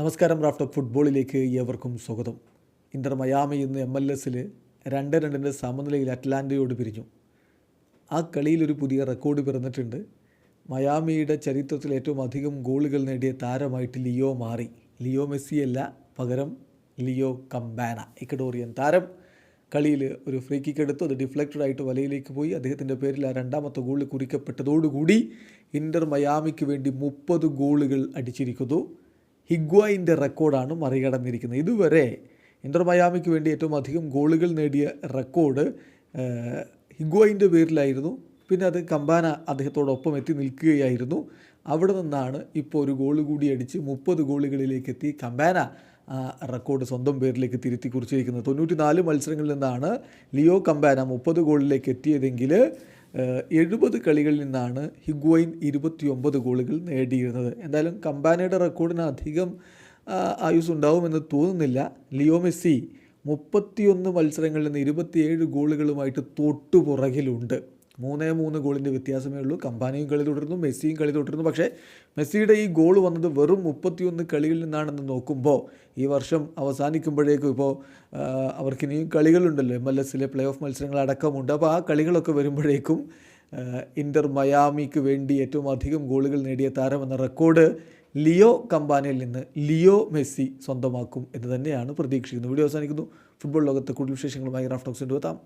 നമസ്കാരം raft of ഫുട്ബോളിലേക്ക് ഏവർക്കും സ്വാഗതം. ഇന്റർ മയാമി ഇന്ന് എം എൽ എസിൽ രണ്ട് രണ്ടിന്റെ സമനിലയിൽ അറ്റ്ലാന്റയോട് പിരിഞ്ഞു. ആ കളിയിൽ ഒരു പുതിയ റെക്കോർഡ് പിറന്നിട്ടുണ്ട്. മയാമിയുടെ ചരിത്രത്തിൽ ഏറ്റവും അധികം ഗോളുകൾ നേടിയ താരമായിട്ട് ലിയോ മാറി. ലിയോ മെസ്സിയല്ല പകരം ലിയോ കമ്പാന ഇക്കഡോറിയൻ താരം. കളിയിൽ ഒരു ഫ്രീ കിക്ക് എടുത്തു അത് ഡിഫ്ലക്റ്റഡ് ആയിട്ട് വലയിലേക്ക് പോയി. അദ്ദേഹത്തിന്റെ പേരിൽ ആ രണ്ടാമത്തെ ഗോൾ കുറിക്കപ്പെട്ടതോടുകൂടി ഇന്റർ മയാമിക്ക് വേണ്ടി മുപ്പത് ഗോളുകൾ അടിച്ചിരിക്കുന്നു. ഹിഗ്വായിന്റെ റെക്കോർഡാണ് മറികടന്നിരിക്കുന്നത്. ഇതുവരെ ഇന്റർ മയാമിക്ക് വേണ്ടി ഏറ്റവും അധികം ഗോളുകൾ നേടിയ റെക്കോർഡ് ഹിഗ്വായിന്റെ പേരിലായിരുന്നു. പിന്നെ അത് കമ്പാന അദ്ദേഹത്തോടൊപ്പം എത്തി നിൽക്കുകയായിരുന്നു. അവിടെ നിന്നാണ് ഇപ്പോൾ ഒരു ഗോൾ കൂടി അടിച്ച് മുപ്പത് ഗോളുകളിലേക്ക് എത്തി കമ്പാന റെക്കോർഡ് സ്വന്തം പേരിലേക്ക് തിരുത്തി കുറിച്ചിരിക്കുന്നത് തൊണ്ണൂറ്റി നാല് മത്സരങ്ങളിൽ നിന്നാണ് ലിയോ കമ്പാന മുപ്പത് ഗോളിലേക്ക് എത്തിയതെങ്കിൽ എഴുപത് കളികളിൽ നിന്നാണ് ഹിഗ്വൈൻ ഇരുപത്തിയൊമ്പത് ഗോളുകൾ നേടിയിരുന്നത്. എന്തായാലും കമ്പാനയുടെ റെക്കോർഡിന് അധികം ആയുസ് ഉണ്ടാവുമെന്ന് തോന്നുന്നില്ല. ലിയോ മെസ്സി മുപ്പത്തിയൊന്ന് മത്സരങ്ങളിൽ നിന്ന് ഇരുപത്തിയേഴ് ഗോളുകളുമായിട്ട് തൊട്ടു പുറകിലുണ്ട് മൂന്നേ മൂന്ന് ഗോളിന്റെ വ്യത്യാസമേ ഉള്ളൂ. കമ്പാനിയും കളി തുടരുന്നു മെസ്സിയും കളി തുടരുന്നു. പക്ഷേ മെസ്സിയുടെ ഈ ഗോൾ വന്നത് വെറും മുപ്പത്തിയൊന്ന് കളിയിൽ നിന്നാണെന്ന് നോക്കുമ്പോൾ ഈ വർഷം അവസാനിക്കുമ്പോഴേക്കും ഇപ്പോൾ അവർക്കിനിയും കളികളുണ്ടല്ലോ. എം എൽ എസിലെ പ്ലേ ഓഫ് മത്സരങ്ങൾ അടക്കമുണ്ട്. അപ്പോൾ ആ കളികളൊക്കെ വരുമ്പോഴേക്കും ഇന്റർ മയാമിക്ക് വേണ്ടി ഏറ്റവും അധികം ഗോളുകൾ നേടിയ താരമെന്ന റെക്കോർഡ് ലിയോ കമ്പാനിയിൽ നിന്ന് ലിയോ മെസ്സി സ്വന്തമാക്കും എന്ന് തന്നെയാണ് പ്രതീക്ഷിക്കുന്നത്. വീഡിയോ അവസാനിക്കുന്നു. ഫുട്ബോൾ ലോകത്തെ കൂടുതൽ വിശേഷങ്ങളുമായി റാഫ്റ്റോക്സിന്റെ എത്താം.